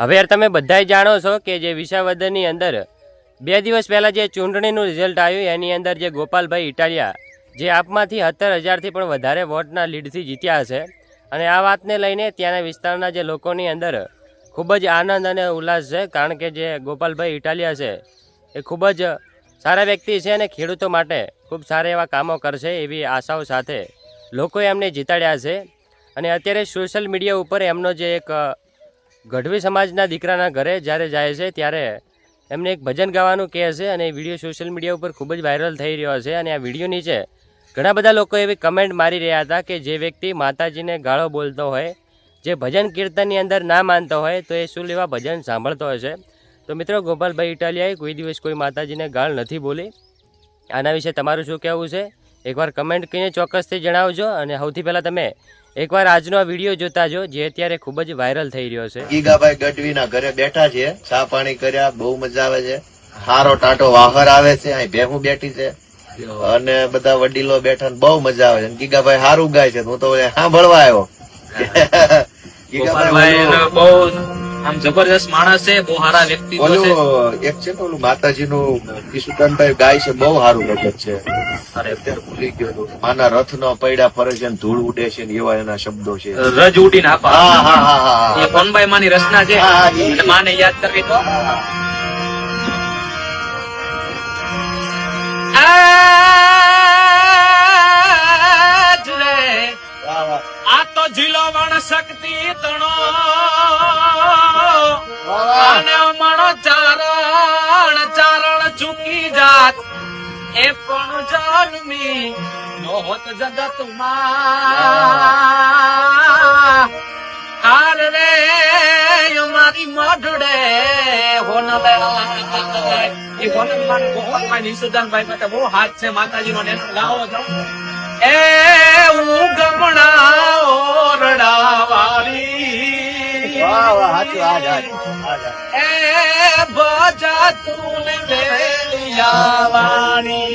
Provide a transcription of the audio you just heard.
હવે યાર તમે બધાય જાણો છો કે જે વિસાવદરની અંદર બે દિવસ પહેલાં જે ચૂંટણીનું રિઝલ્ટ આવ્યું, એની અંદર જે ગોપાલભાઈ ઇટાલિયા જે આપમાંથી સત્તર હજારથી પણ વધારે વોટના લીડથી જીત્યા છે અને આ વાતને લઈને ત્યાંના વિસ્તારના જે લોકોની અંદર ખૂબ જ આનંદ અને ઉલ્લાસ છે, કારણ કે જે ગોપાલભાઈ ઇટાલિયા છે, એ ખૂબ જ સારા વ્યક્તિ છે અને ખેડૂતો માટે ખૂબ સારા એવા કામો કરશે એવી આશાઓ સાથે લોકોએ એમને જીતાડ્યા છે. અને અત્યારે સોશિયલ મીડિયા ઉપર એમનો જે એક ગઢવી સમાજના દીકરાના ઘરે જ્યારે જાય છે, ત્યારે એમને એક ભજન ગાવાનું કહે છે અને એ વીડિયો સોશિયલ મીડિયા ઉપર ખૂબ જ વાયરલ થઈ રહ્યો છે અને આ વીડિયો નીચે ઘણા બધા લોકો એવી કમેન્ટ મારી રહ્યા હતા કે જે વ્યક્તિ માતાજીને ગાળો બોલતો હોય, જે ભજન કીર્તનની અંદર ના માનતો હોય, તો એ શું લેવા ભજન સાંભળતો હશે? તો મિત્રો, ગોપાલભાઈ ઇટાલિયાએ કોઈ દિવસ કોઈ માતાજીને ગાળ નથી બોલી. આના વિશે તમારું શું કહેવું છે? એકવાર કમેન્ટ કરીને ચોક્કસથી જણાવજો અને સૌથી પહેલાં તમે એકવાર આજનો આ વીડિયો જોતા જો જે અત્યારે ખૂબ જ વાયરલ થઈ રહ્યો છે. ગીગાભાઈ ગઢવીના ઘરે બેઠા છે ચા પાણી કર્યા બહુ મજા આવે છે. હારો ટાટો વાહર આવે છે અહીં ભેહું બેઠી છે. અને બધા વડીલો બેઠા બહુ મજા આવે છે. અને ગીગાભાઈ સારું ગાય છે હું તો સાંભળવા આવ્યો. ગીગાભાઈ બહુ આમ જબરદસ્ત માણસ છે બહુ સારા વ્યક્તિ એક છે ને ઓલું માતાજીનું ઈસુદાનભાઈ ગાય છે બહુ સારું ભગત છે. અરે, અત્યારે ભૂલી ગયો. માના રથ નો પૈડા ફરે છે ધૂળ ઉડે છે ને એવા એના શબ્દો છે. રજ ઉડીને આપા હા હા હા હા એ કોનબાઈ માની રચના છે. અને માને યાદ કરવી તો. આ તો જીલો વણ શક્તિ તણો એ પણ જન્મી નો હોત જગતમાં રે મારી મઢડે હોન લે એ હોન માન બહુ માની સુદાનભાઈ માટે બહુ હાથ છે માતાજીનો ને. ગાવો છો એ ઉગમણા ઓરડા વાળી વાહ, વાહ. હાજ. એ બજા તું ને બેલિયા વાણી